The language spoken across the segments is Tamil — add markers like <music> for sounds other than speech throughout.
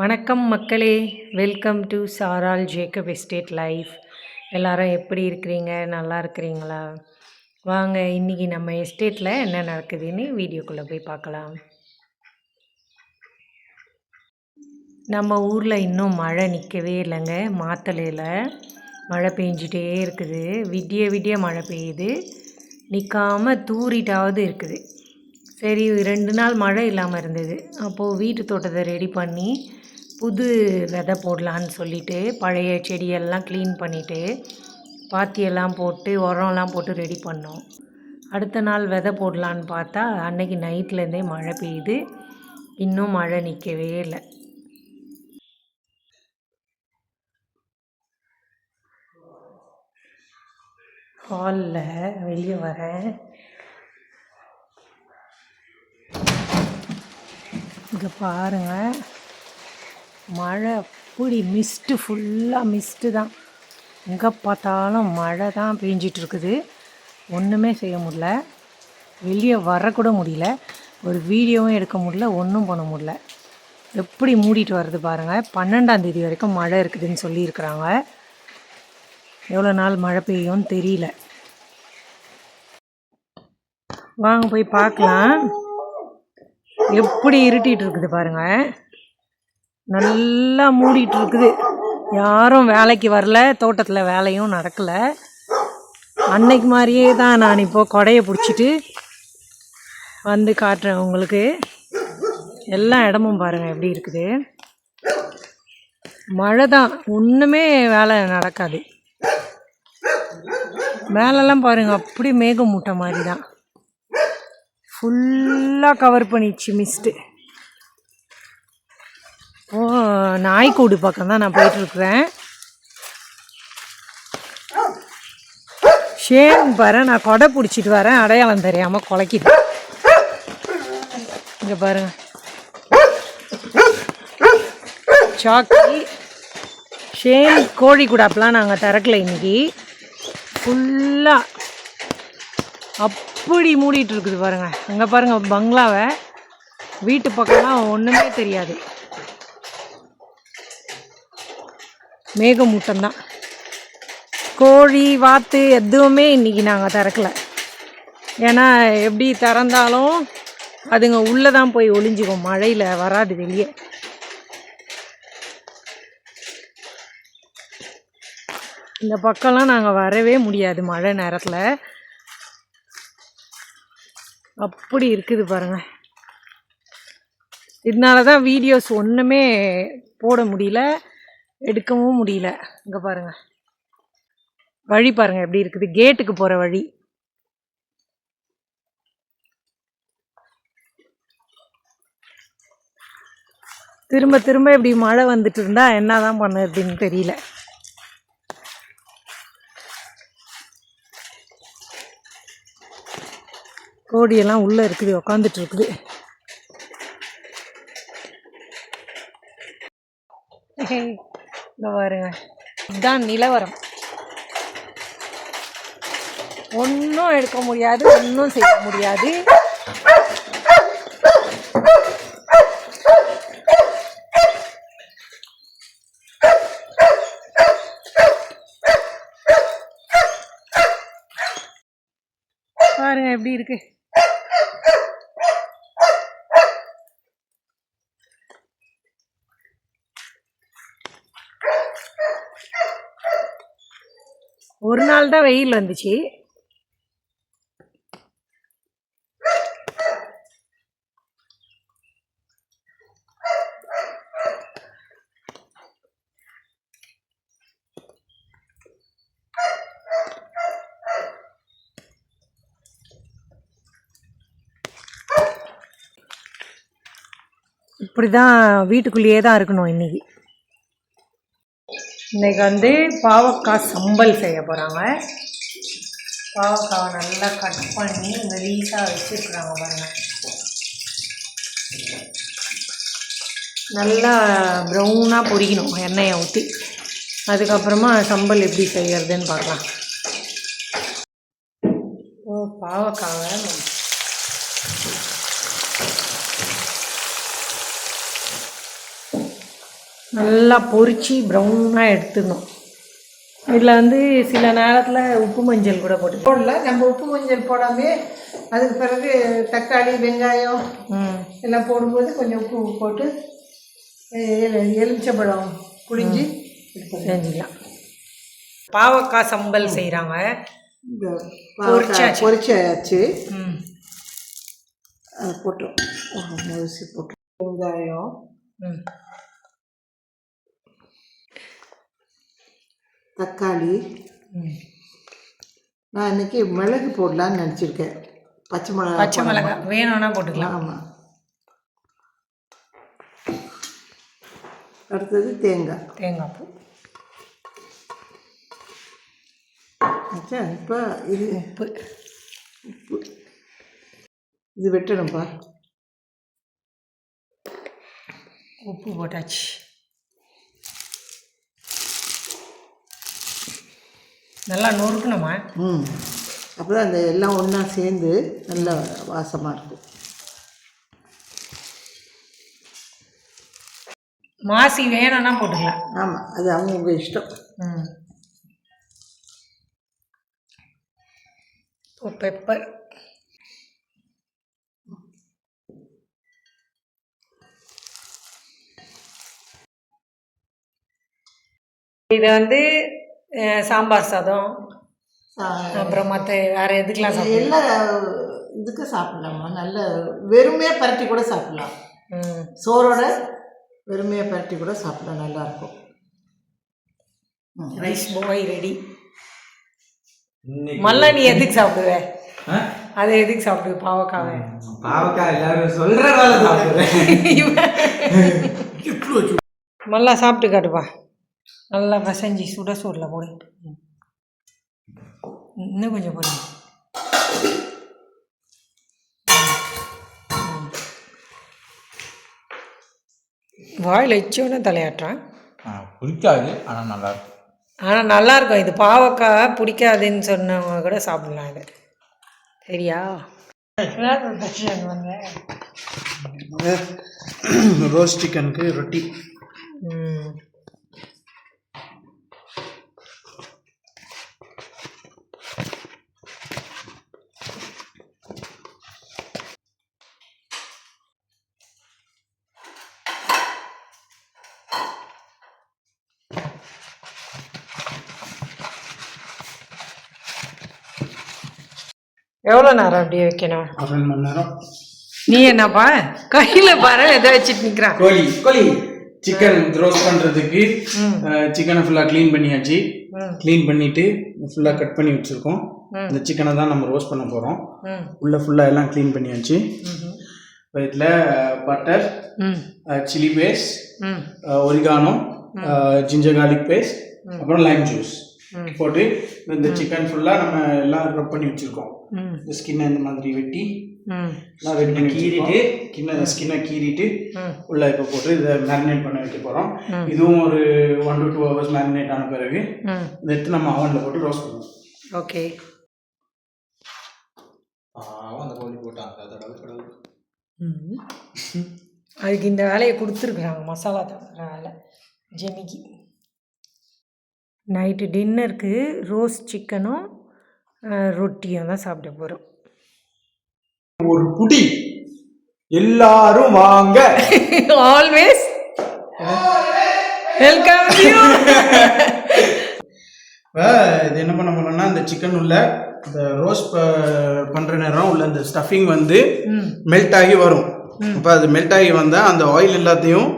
வணக்கம் மக்களே. வெல்கம் டு சாரால் ஜேக்கப் எஸ்டேட் லைஃப் எல்லாரும் எப்படி இருக்கிறீங்க? நல்லா இருக்கிறீங்களா? வாங்க இன்றைக்கி நம்ம எஸ்டேட்டில் என்ன நடக்குதுன்னு வீடியோக்குள்ளே போய் பார்க்கலாம். நம்ம ஊரில் இன்னும் மழை நிற்கவே இல்லைங்க. மாத்தலையில் மழை பெஞ்சிட்டே இருக்குது. விடிய விடிய மழை பெய்யுது. நிற்காம தூரிட்டாவது இருக்குது. சரி ரெண்டு நாள் மழை இல்லாமல் இருந்தது. அப்போது வீட்டு தோட்டத்தை ரெடி பண்ணி புது விதை போடலான்னு சொல்லிட்டு பழைய செடியெல்லாம் க்ளீன் பண்ணிவிட்டு பாத்தியெல்லாம் போட்டு உரம்லாம் போட்டு ரெடி பண்ணோம். அடுத்த நாள் விதை போடலான்னு பார்த்தா அன்னைக்கு நைட்லேருந்தே மழை பெய்யுது. இன்னும் மழை நிற்கவே இல்லை. ஹாலில் வெளியே வரேன். இங்கே பாருங்கள் மழை அப்படி மிஸ்ட்டு ஃபுல்லாக மிஸ்ட்டு தான். எங்கே பார்த்தாலும் மழை தான் பெஞ்சிட்ருக்குது. ஒன்றுமே செய்ய முடில வெளியே வரக்கூட முடியல. ஒரு வீடியோவும் எடுக்க முடியல ஒன்றும் பண்ண முடில எப்படி மூடிட்டு வருது பாருங்கள் பன்னெண்டாம் தேதி வரைக்கும் மழை இருக்குதுன்னு சொல்லியிருக்கிறாங்க. எவ்வளோ நாள் மழை பெய்யும்னு தெரியல. வாங்க போய் பார்க்கலாம். எப்படி இருட்டிகிட்டு இருக்குது பாருங்கள் நல்லா மூடிட்டு இருக்குது யாரும் வேலைக்கு வரல. தோட்டத்தில் வேலையும் நடக்கலை. அன்னைக்கு மாதிரியே தான் நான் இப்போது கொடையை பிடிச்சிட்டு வந்து காட்டுறேன் உங்களுக்கு. எல்லா இடமும் பாருங்கள் எப்படி இருக்குது. மழை தான். ஒன்றுமே வேலை நடக்காது. மேலெல்லாம் பாருங்கள் அப்படி மேகம் மூட்டை மாதிரி தான் ஃபுல்லாக கவர் பண்ணிடுச்சு மிஸ்ட்டு ஓ நாய்க்கூடு பக்கம் தான் நான் போயிட்டுருக்குறேன். ஷேன் பாரு நான் கொடை பிடிச்சிட்டு வரேன். அடையாளம் தெரியாமல் குலைக்கிட்டு இங்கே பாருங்க. சாக்கி. ஷேன் கோழி கூடாப்பெலாம் நாங்கள் திறக்கல இன்னைக்கு. ஃபுல்லாக அப்படி மூடிட்டு இருக்குது பாருங்க. அங்கே பாருங்க பங்களாவை. வீட்டு பக்கம்லாம் ஒன்றுமே தெரியாது. மேகமூட்டம்தான். கோழி வாத்து எதுவுமே இன்றைக்கி நாங்கள் திறக்கல. ஏன்னா எப்படி திறந்தாலும் அதுங்க உள்ளே தான் போய் ஒளிஞ்சுக்கும். மழையில் வராது வெளியே. இந்த பக்கம்லாம் நாங்கள் வரவே முடியாது மழை நேரத்தில். அப்படி இருக்குது பாருங்கள் இதனால தான் வீடியோஸ் ஒன்றுமே போட முடியல. எடுக்கவும் முடியல. இங்கே பாருங்கள் வழி பாருங்கள் எப்படி இருக்குது. கேட்டுக்கு போகிற வழி. திரும்ப திரும்ப இப்படி மழை வந்துட்டு இருந்தா என்னதான் பண்ணுறதுன்னு தெரியல. கோடியெல்லாம் உள்ளே இருக்குது உக்காந்துட்டு இருக்குது. இந்த பாருங்க இதுதான் நிலவரம். ஒன்றும் எடுக்க முடியாது ஒன்றும் செய்ய முடியாது. பாருங்க எப்படி இருக்கு. ஒரு நாள் தான் வெயில் வந்துச்சு. இப்படி தான் வீட்டுக்குள்ளேயே தான் இருக்கணும் இன்னைக்கு. இன்னைக்கு வந்து பாவக்காய் சம்பல் செய்ய போகிறாங்க பாவக்காவை நல்லா கட் பண்ணி மெலீஸாக வச்சுருக்குறாங்க பாருங்கள் நல்லா ப்ரௌனாக பொரிக்கணும் எண்ணெயை ஊற்றி அதுக்கப்புறமா சம்பல் எப்படி செய்கிறதுன்னு பார்க்கலாம். ஓ பாவக்காவை நல்லா பொரிச்சு ப்ரௌனாக எடுத்துடணும். இதில் வந்து சில நேரத்தில் உப்பு மஞ்சள் கூட போட்டு போடல. நம்ம உப்பு மஞ்சள் போடாமே அதுக்கு பிறகு தக்காளி வெங்காயம் எல்லாம் போடும்போது கொஞ்சம் உப்பு போட்டு எலுமிச்சம்பழம் புளிஞ்சு செஞ்சுக்கலாம் பாவக்காய் சம்பல் செய்கிறாங்க பொரிச்சாச்சு. பொரிச்சாச்சு போட்டோம் முழுசி போட்டோம் வெங்காயம். தக்காளி. நான் இன்னைக்கு மிளகு போடலான்னு நினச்சிருக்கேன். பச்சை மிளகா பச்சை மிளகாய் வேணும்னா போட்டுக்கலாம். ஆமாம் அடுத்தது தேங்காய். தேங்காய் பூ. ஆச்சா இப்போ இது உப்பு. இது வெட்டணும்ப்பா உப்பு போட்டாச்சு. நல்லா நொறுக்கணுமா? ம். அப்போ தான் அந்த எல்லாம் ஒன்றா சேர்ந்து நல்ல வாசமாக இருக்கும். மாசி வேணும்னா போட்டுக்கலாம். ஆமாம் அது அவங்கவுங்க இஷ்டம். ம். பெப்பர் இது வந்து சாம்பார் சாதம் அப்புறம் மற்ற வேறு எதுக்கெலாம் சாப்பிடலாம்? எல்லா இதுக்கும் சாப்பிட்லாமா. நல்ல வெறுமையாக பரட்டி கூட சாப்பிட்லாம். சோறோட வெறுமையாக பரட்டி கூட சாப்பிடலாம். நல்லாயிருக்கும் ரைஸ் பாய் ரெடி மல்ல நீ எதுக்கு சாப்பிடுவ? அதை எதுக்கு சாப்பிடுவ? பாவக்காவை. பாவக்காய் எல்லாரும் சொல்றதால சாப்பிடுறேன். மல்லா சாப்பிட்டு காட்டுப்பா. நல்லா பிசைஞ்சு சுட சோறில் போடு ம். இன்னும் கொஞ்சம் போடு வாயில் வச்சோன்னே தலையாட்டுறான் பிடிக்காது ஆனால் நல்லா இருக்கும் ஆனால் நல்லா இருக்கும் இது பாவக்காய் பிடிக்காதுன்னு சொன்னவங்க கூட சாப்பிடலாம் இது சரியா ரோஸ் சிக்கனுக்கு ரொட்டி எவ்வளோ நேரம் அப்படியே வைக்கணும்? அரை மணி நேரம்? நீ என்னப்பா? கையில் பாரு எதை வச்சுட்டு நிற்கிறான் கோழி கோழி. சிக்கன் ரோஸ்ட் பண்ணுறதுக்கு சிக்கனை ஃபுல்லாக க்ளீன் பண்ணியாச்சு. க்ளீன் பண்ணிவிட்டு ஃபுல்லாக கட் பண்ணி வச்சுருக்கோம். இந்த சிக்கனை தான் நம்ம ரோஸ்ட் பண்ண போகிறோம் உள்ளே ஃபுல்லாக எல்லாம் க்ளீன் பண்ணியாச்சு. இதில் butter chilli paste oregano ginger garlic paste அப்புறம் லைம் ஜூஸ் போட்டு இந்த சிக்கன் ஃபுல்லாக நம்ம எல்லாம் ரப் பண்ணி வச்சுருக்கோம். இந்த ஸ்கின்னை இந்த மாதிரி வெட்டி எல்லாம் ரெடி பண்ணி கீறிட்டு கிண்ண ஸ்கின்னை கீறிட்டு உள்ள இப்போ போட்டு இதை மேரினேட் பண்ண வைக்க போகிறோம் இதுவும் ஒரு one to two hours marinate ஆன பிறகு இதை எடுத்து நம்ம அவனில் போட்டு ரோஸ்ட் பண்ணுவோம். ஓகே. அந்த கோழி போட்டாங்க. கடவுள் ம். அதுக்கு இந்த வேலையை கொடுத்துருக்குறாங்க. மசாலா தவிர வேலை. ஜெமிக்கு. நைட்டு டின்னருக்கு ரோஸ்ட் சிக்கனும் ரொட்டியும் தான் சாப்பிட போகிறோம் ஒரு புடி எல்லாரும் வாங்க. <laughs> ஆல்வேஸ் வெல்கம் <laughs> இது என்ன பண்ண போறோம்னா இந்த சிக்கன் உள்ள இந்த ரோஸ்ட் பண்ணுற நேரம் உள்ள இந்த ஸ்டஃபிங் வந்து மெல்ட் ஆகி வரும். அப்போ அது மெல்ட் ஆகி வந்தால் அந்த ஆயில் எல்லாத்தையும்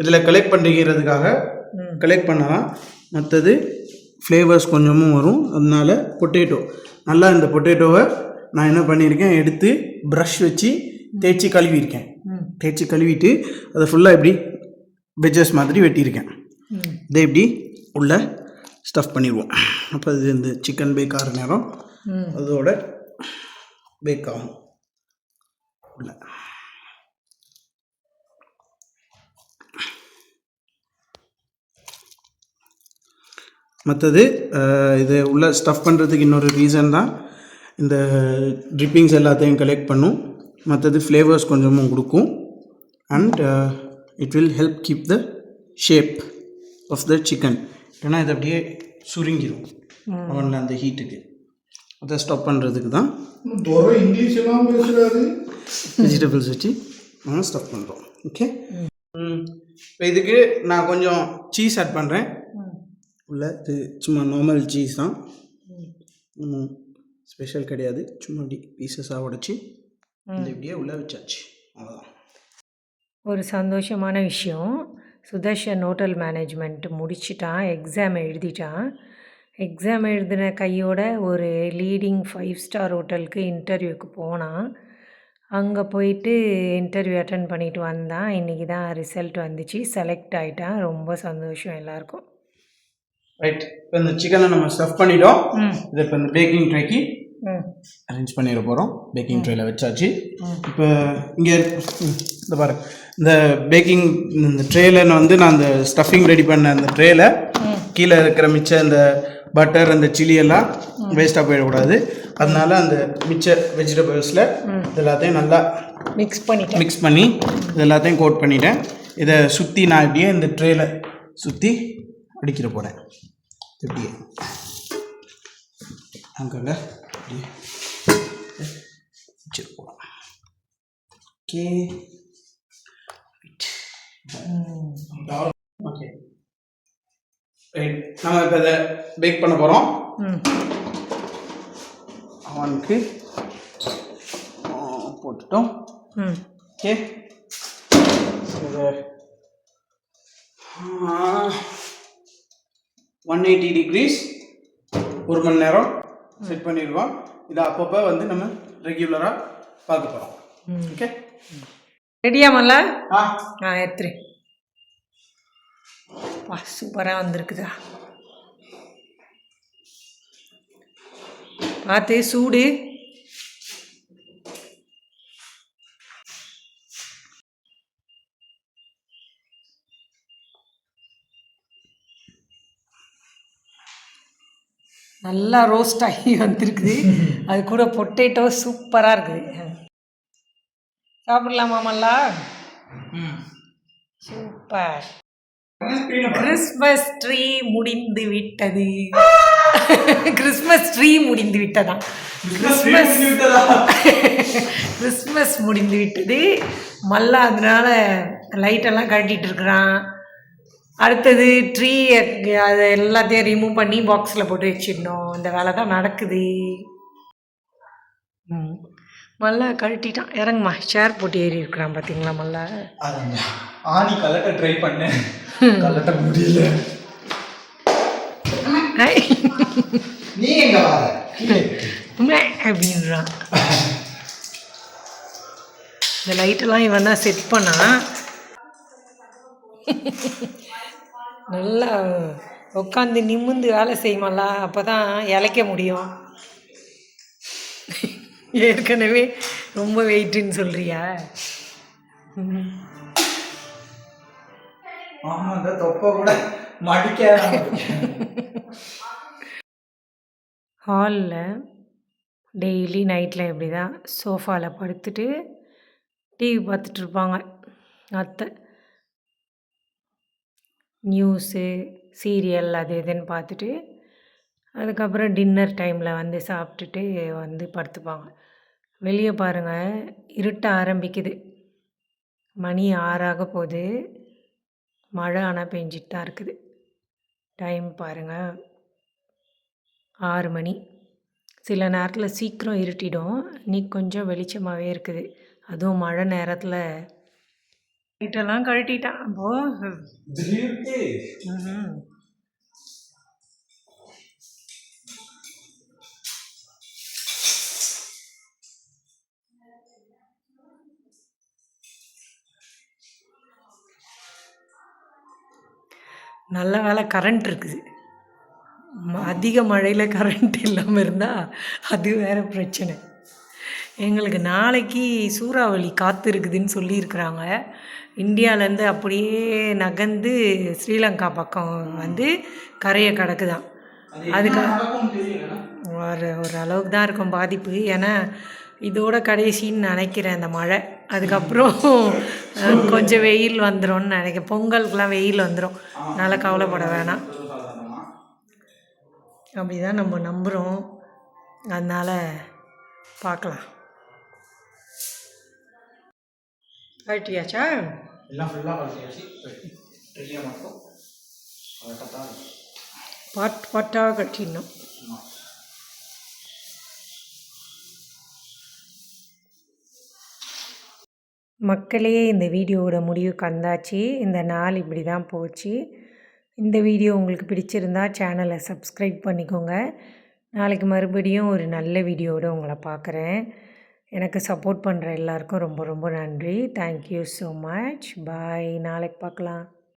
இதில் கலெக்ட் பண்ணிக்கிறதுக்காக கலெக்ட் பண்ணலாம். மற்றது ஃப்ளேவர்ஸ் கொஞ்சமும் வரும். அதனால பொட்டேட்டோ நல்லா இந்த பொட்டேட்டோவை நான் என்ன பண்ணியிருக்கேன் எடுத்து ப்ரஷ் வச்சு தேய்ச்சி கழுவியிருக்கேன். தேய்ச்சி கழுவிட்டு அதை ஃபுல்லாக இப்படி வெஜ்ஜஸ் மாதிரி வெட்டியிருக்கேன். இதை இப்படி உள்ள ஸ்டஃப் பண்ணிடுவோம். அப்போ இது இந்த சிக்கன் பேக் ஆகிற நேரம் அதோட பேக் ஆகும். உள்ள. மற்றது இது உள்ள ஸ்டஃப் பண்ணுறதுக்கு இன்னொரு ரீசன் தான் இந்த ட்ரிப்பிங்ஸ் எல்லாத்தையும் கலெக்ட் பண்ணும். மற்றது ஃப்ளேவர்ஸ் கொஞ்சமும் கொடுக்கும். And it will help keep the shape of the chicken ஏன்னா இது அப்படியே சுருங்கிடும் அவனில் அந்த ஹீட்டுக்கு அதை ஸ்டாப் பண்ணுறதுக்கு தான். வெஜிடபிள்ஸ் வச்சு நம்ம ஸ்டஃப் பண்ணுறோம் ஓகே இப்போ இதுக்கு நான் கொஞ்சம் சீஸ் ஆட் பண்ணுறேன் உள்ள இது சும்மா நார்மல் சீஸ் தான். ஸ்பெஷல் கிடையாது. சும்மா இப்படி பீசஸாக உடச்சி இந்த இப்படியே உள்ளே வச்சாச்சு. அவ்வளோதான் ஒரு சந்தோஷமான விஷயம். சுதர்ஷன் ஹோட்டல் மேனேஜ்மெண்ட் முடிச்சிட்டான் எக்ஸாம் எழுதிட்டான். எக்ஸாம் எழுதின கையோட ஒரு லீடிங் ஃபைவ் ஸ்டார் ஹோட்டலுக்கு இன்டர்வியூக்கு போனான். அங்கே போயிட்டு இன்டர்வியூ அட்டன் பண்ணிட்டு வந்தான். இன்றைக்கி தான் ரிசல்ட் வந்துச்சு. செலக்ட் ஆகிட்டான் ரொம்ப சந்தோஷம் எல்லாருக்கும். ரைட் இப்போ இந்த சிக்கனை நம்ம ஸ்டஃப் பண்ணிட்டோம். இதை இப்போ இந்த பேக்கிங் ட்ரேக்கு அரேஞ்ச் பண்ணிட போகிறோம் பேக்கிங் ட்ரேயில் வச்சாச்சு. இப்போ இங்கே இந்த பாரு. இந்த பேக்கிங் இந்த ட்ரேல வந்து நான் அந்த ஸ்டஃபிங் ரெடி பண்ண அந்த ட்ரேல கீழே இருக்கிற மிச்ச இந்த பட்டர் அந்த சில்லி எல்லாம் வேஸ்ட்டாக போயிடக்கூடாது. அதனால அந்த மிச்ச வெஜிடபிள்ஸில் இது எல்லாத்தையும் நல்லா மிக்ஸ் பண்ணிட்டேன். மிக்ஸ் பண்ணி இது எல்லாத்தையும் கோட் பண்ணிட்டேன். இதை சுற்றி நான் இப்படியே இந்த ட்ரேல சுற்றி அடிக்கிற போகிறேன் இப்படியே. அங்கங்க இப்படியே. வச்சிருப்போம் ஓகே. ஓகே. ரைட் நம்ம இப்போ இதை பேக் பண்ண போகிறோம் ம். அவனுக்கு போட்டுட்டோம். ம். ஓகே இது டிகிரிஸ் ஒரு மணி நேரம் செட் பண்ணிடுவோம். இதை அப்பப்போ வந்து நம்ம ரெகுலராக பார்க்க போகிறோம் ஓகே ரெடியா மல்ல? ஆ. நான் எடுத்துறேன் வா சூப்பராக வந்திருக்குதா. பார்த்து சூடு. நல்லா ரோஸ்ட் ஆகி வந்திருக்குது. அது கூட பொட்டேட்டோ சூப்பராக இருக்குது. சாப்பிடலாமா மல்லா? சூப்பர். கிறிஸ்மஸ் ட்ரீ முடிந்து விட்டது. கிறிஸ்மஸ் ட்ரீ முடிந்து விட்டதா? கிறிஸ்மஸ் கிறிஸ்மஸ் முடிந்து விட்டது? மல்லா அதனால லைட்டெல்லாம் கட்டிட்டு இருக்கிறான். அடுத்தது ட்ரீ அதை எல்லாத்தையும் ரிமூவ் பண்ணி பாக்ஸில் போட்டு வச்சிடணும். இந்த வேலை தான் நடக்குது. ம். மல்லா கழட்டிட்டான். இறங்குமா. சேர் போட்டு ஏறி இருக்கிறான் பார்த்தீங்களா மல்லா? ஆணி கலட்ட ட்ரை பண்ணேன் கலட்ட முடியல. நீ எங்க வர? அப்படின்றான். இந்த லைட்டெல்லாம் இவன் தான் செட் பண்ணா நல்லா உட்காந்து நிமிந்து வேலை செய்யுமாலா? அப்போ தான் இளைக்க முடியும். ஏற்கனவே ரொம்ப வெயிட்டுன்னு சொல்கிறியா ஆமா இந்த தொப்பை கூட மடிக்க ஹாலில் டெய்லி நைட்டில் இப்படி தான் சோஃபாவில் படுத்துட்டு டிவி பார்த்துட்டு இருப்பாங்க அத்தை. நியூஸு சீரியல் அது இதுன்னு பார்த்துட்டு அதுக்கப்புறம் டின்னர் டைமில் வந்து சாப்பிட்டுட்டு வந்து படுத்துப்பாங்க. வெளியே பாருங்கள் இருட்ட ஆரம்பிக்குது. மணி ஆறாக போகுது. மழை ஆனால் பெஞ்சிட்டு தான் இருக்குது. டைம் பாருங்கள் ஆறு மணி. சில நேரத்தில் சீக்கிரம் இருட்டிடும். இன்றைக்கி கொஞ்சம் வெளிச்சமாகவே இருக்குது. அதுவும் மழை நேரத்தில் லைட்டெல்லாம் கழட்டிட்டான். அப்போ. நல்ல வேலை கரண்ட் இருக்குது. அதிக மழையில் கரண்ட் இல்லாமல் இருந்தால் அது வேறு பிரச்சனை. எங்களுக்கு நாளைக்கு சூறாவளி காற்று இருக்குதுன்னு சொல்லியிருக்கிறாங்க. இந்தியாவிலேருந்து அப்படியே நகர்ந்து ஸ்ரீலங்கா பக்கம் வந்து கரையை கடக்குதான். அதுக்கு ஒரு ஒரு அளவுக்கு தான் இருக்கும் பாதிப்பு. ஏன்னா இதோட கடைசின்னு நினைக்கிறேன் அந்த மழை. அதுக்கப்புறம் கொஞ்சம் வெயில் வந்துடும் நினைக்கிறேன். பொங்கலுக்குலாம் வெயில் வந்துடும் அதனால் கவலைப்பட வேணாம். அப்படி தான் நம்ம நம்புகிறோம் அதனால் பார்க்கலாம். கட்டியாச்சா எல்லாம் ஃபுல்லாக கழிச்சாச்சு ரெடியாக மட்டும் கரெக்டாக தான் இருக்கும் பாட் பாட்டாக கட்டிடணும். மக்களே இந்த வீடியோவோட முடிவுக்கு வந்தாச்சு. இந்த நாள் இப்படி தான் போச்சு. இந்த வீடியோ உங்களுக்கு பிடிச்சிருந்தா சேனலை சப்ஸ்கிரைப் பண்ணிக்கோங்க. நாளைக்கு மறுபடியும் ஒரு நல்ல வீடியோவோட உங்களை பார்க்குறேன். எனக்கு சப்போர்ட் பண்ணுற எல்லாருக்கும் ரொம்ப ரொம்ப நன்றி. தேங்க்யூ ஸோ மச் பாய் நாளைக்கு பார்க்கலாம்.